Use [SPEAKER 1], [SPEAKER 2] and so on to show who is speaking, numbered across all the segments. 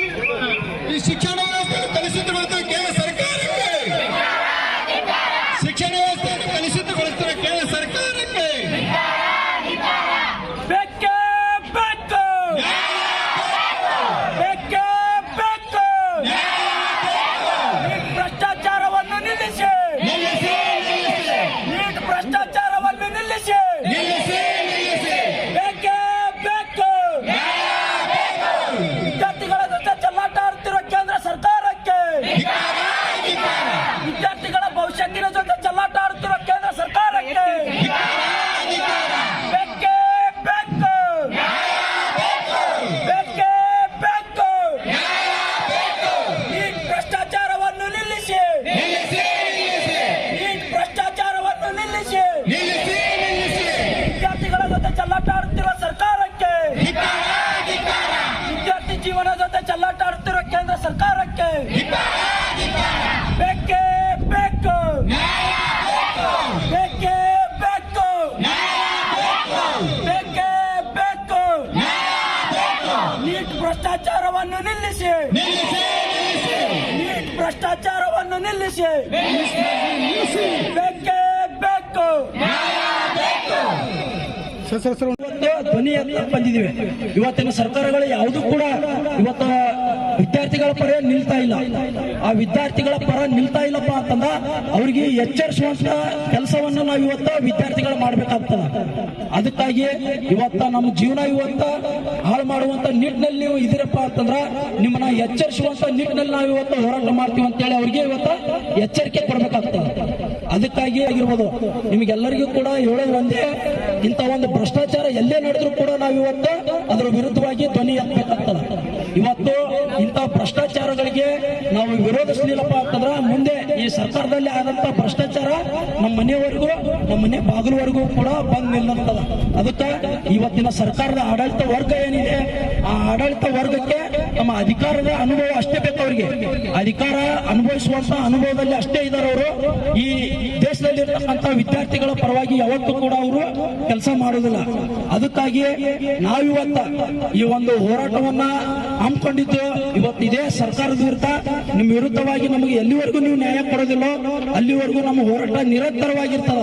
[SPEAKER 1] ಈ ಶಿಕ್ಷಣ ವ್ಯವಸ್ಥೆಯನ್ನು ಕಲುಷಿತಗೊಳಿಸುವ ಕೇಂದ್ರ ಸರ್ಕಾರಕ್ಕೆ. ಶಿಕ್ಷಣ ವ್ಯವಸ್ಥೆಯನ್ನು ಕಲುಷಿತಗೊಳಿಸುವ ಕೇಂದ್ರ ಸರ್ಕಾರಕ್ಕೆ.
[SPEAKER 2] ಭ್ರಷ್ಟಾಚಾರವನ್ನು ನಿಲ್ಲಿಸಿ. ಭ್ರಷ್ಟಾಚಾರವನ್ನು ನಿಲ್ಲಿಸಿ.
[SPEAKER 1] ನಿಲ್ಲಿಸಿ.
[SPEAKER 2] ಬೇಕೇ ಬೇಕು ಬೇಕು, ಬೇಕೇ ಬೇಕು ಬೇಕು. ನೀಟ್ ಭ್ರಷ್ಟಾಚಾರವನ್ನು ನಿಲ್ಲಿಸಿ ಭ್ರಷ್ಟಾಚಾರವನ್ನು ನಿಲ್ಲಿಸಿ ಬೇಕೇ ಬೇಕು ಧ್ವನಿ ಬಂದಿದ್ದೀವಿ ಇವತ್ತಿನ ಸರ್ಕಾರಗಳು ಯಾವುದು ಕೂಡ ಇವತ್ತು ವಿದ್ಯಾರ್ಥಿಗಳ ಪರ ನಿಲ್ತಾ ಇಲ್ಲ. ಆ ವಿದ್ಯಾರ್ಥಿಗಳ ಪರ ನಿಲ್ತಾ ಇಲ್ಲಪ್ಪ ಅಂತಂದ ಅವ್ರಿಗೆ ಎಚ್ಚರಿಸುವಂತ ಕೆಲಸವನ್ನು ನಾವು ಇವತ್ತ ವಿದ್ಯಾರ್ಥಿಗಳು ಮಾಡ್ಬೇಕಾಗ್ತದ. ಅದಕ್ಕಾಗಿ ಇವತ್ತ ನಮ್ಮ ಜೀವನ ಇವತ್ತ ಹಾಳು ಮಾಡುವಂತ ನಿಟ್ಟಿನಲ್ಲಿ ನೀವು ಇದಿರಪ್ಪ ಅಂತಂದ್ರ ನಿಮ್ಮನ್ನ ಎಚ್ಚರಿಸುವಂತ ನಿಟ್ಟಿನಲ್ಲಿ ನಾವು ಇವತ್ತು ಹೋರಾಟ ಮಾಡ್ತೀವಿ ಅಂತೇಳಿ ಅವ್ರಿಗೆ ಇವತ್ತ ಎಚ್ಚರಿಕೆ ಕೊಡ್ಬೇಕಾಗ್ತದೆ. ಅದಕ್ಕಾಗಿ ಆಗಿರ್ಬೋದು, ನಿಮಗೆಲ್ಲರಿಗೂ ಕೂಡ ಹೇಳೋದು ಒಂದೇ ಇಂಥ ಒಂದು ಭ್ರಷ್ಟಾಚಾರ ಎಲ್ಲೇ ನಡೆದ್ರು ಕೂಡ ನಾವು ಇವತ್ತು ಅದರ ವಿರುದ್ಧವಾಗಿ ಧ್ವನಿ ಎತ್ತಬೇಕಾಗ್ತದೆ. ಇವತ್ತು ಭ್ರಷ್ಟಾಚಾರಗಳಿಗೆ ನಾವು ವಿರೋಧಿಸಲಿಲ್ಲಪ್ಪ ಅಂತಂದ್ರ ಮುಂದೆ ಈ ಸರ್ಕಾರದಲ್ಲಿ ಆದಂತ ಭ್ರಷ್ಟಾಚಾರ ನಮ್ಮ ಮನೆಯವರೆಗೂ, ನಮ್ಮ ಮನೆ ಬಾಗಿಲವರೆಗೂ ಕೂಡ ಬಂದ್ ನಿಲ್ಲಂತದ ಅದಕ್ಕೆ ಇವತ್ತಿನ ಸರ್ಕಾರದ ಆಡಳಿತ ವರ್ಗ ಏನಿದೆ, ಆ ಆಡಳಿತ ವರ್ಗಕ್ಕೆ ನಮ್ಮ ಅಧಿಕಾರದ ಅನುಭವ ಅಷ್ಟೇ ಬೇಕು ಅವರಿಗೆ. ಅಧಿಕಾರ ಅನುಭವಿಸುವಂತ ಅನುಭವದಲ್ಲಿ ಅಷ್ಟೇ ಇದ್ದಾರೆ ಅವರು ಈ ದೇಶದಲ್ಲಿ ಇರ್ತಕ್ಕಂಥ ವಿದ್ಯಾರ್ಥಿಗಳ ಪರವಾಗಿ ಯಾವತ್ತೂ ಕೂಡ ಅವರು ಕೆಲಸ ಮಾಡೋದಿಲ್ಲ. ಅದಕ್ಕಾಗಿಯೇ ನಾವಿವತ್ತ ಈ ಒಂದು ಹೋರಾಟವನ್ನ ಹಮ್ಮಿಕೊಂಡಿದ್ದು, ಇವತ್ತು ಇದೇ ಸರ್ಕಾರದ ವಿರುದ್ಧ ನಿಮ್ಮ ವಿರುದ್ಧವಾಗಿ ನಮಗೆ ಎಲ್ಲಿವರೆಗೂ ನೀವು ನ್ಯಾಯ ಕೊಡೋದಿಲ್ಲ, ಅಲ್ಲಿವರೆಗೂ ನಮ್ಮ ಹೋರಾಟ ನಿರಂತರವಾಗಿರ್ತದ.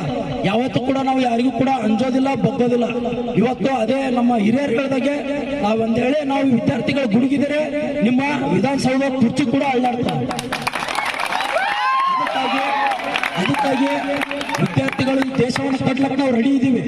[SPEAKER 2] ಯಾವತ್ತೂ ಕೂಡ ನಾವು ಯಾರಿಗೂ ಕೂಡ ಅಂಜೋದಿಲ್ಲ, ಬಗ್ಗೋದಿಲ್ಲ. ಇವತ್ತು ಅದೇ ನಮ್ಮ ಹಿರಿಯರು ಹೇಳಿದಾಗೆ ನಾವೊಂದ್ ಹೇಳಿ ನಾವು ವಿದ್ಯಾರ್ಥಿಗಳು ಗುಡುಗಿದರೆ ನಿಮ್ಮ ವಿಧಾನಸೌಧ ಕುರ್ಚಿ ಕೂಡ ಅಳ್ಳಾಡ್ತಾರೆ ಅದಕ್ಕಾಗಿ ಅದಕ್ಕಾಗಿ ವಿದ್ಯಾರ್ಥಿಗಳು ದೇಶವನ್ನು ಕಟ್ಲಕ್ಕೆ ನಾವು ರೆಡಿ ಇದ್ದೀವಿ.